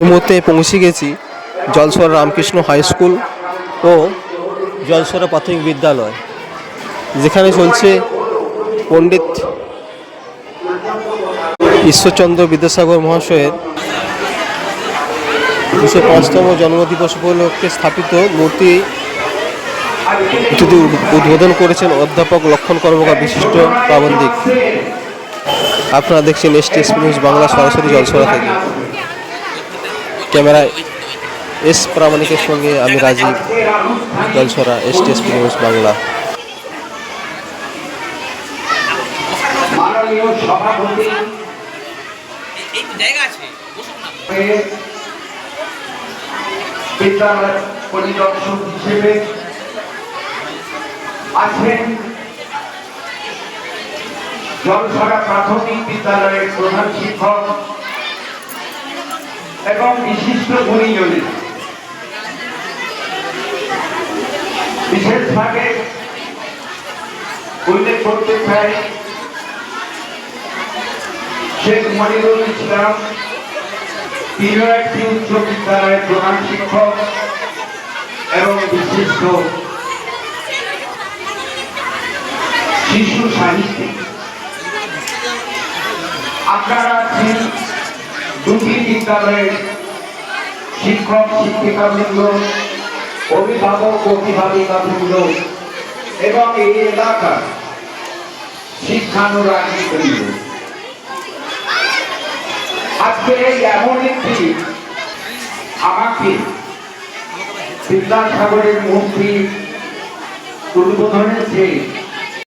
এই মুহূর্তে পৌঁছে গেছি জলসরা রামকৃষ্ণ হাই স্কুল ও জলসরা প্রাথমিক বিদ্যালয়, যেখানে চলছে পণ্ডিত ঈশ্বরচন্দ্র বিদ্যাসাগর মহাশয়ের দুশো পাঁচতম জন্মদিবস উপলক্ষে স্থাপিত মূর্তি উদ্বোধন করেছেন অধ্যাপক লক্ষণ কর্মকার বিশিষ্ট প্রাবন্ধিক। আপনারা দেখছেন এস টি বাংলা সরাসরি জলসরা থেকে। ক্যামেরায় এস প্রামাণিকের সঙ্গে আমি Rajib Jalchhara, S T experience Bangla মাননীয় সভাপতি এই তো জায়গা আছে বসুন না বিদ্যালয় পরিদর্শক হিসেবে আছেন জলছড়া প্রাথমিক বিদ্যালয়ের প্রধান শিক্ষক এবং বিশিষ্ট গুণীজনী। বিশেষভাবে উল্লেখ করতে চাই শেখ মনিরুল ইসলাম তিনিও একটি উচ্চ বিদ্যালয়ের প্রধান শিক্ষক এবং বিশিষ্ট শিশু সাহিত্যিক। আপনারা বিদ্যালয়ের শিক্ষক, শিক্ষিকাবৃন্দ, অভিভাবক অভিভাবিকা অভিভাবিকাবৃন্দ এবং এই এলাকার শিক্ষানুরাগী বৃন্দ আজকে এমন একটি আমাকে বিদ্যাসাগরের মূর্তি উদ্বোধনের যে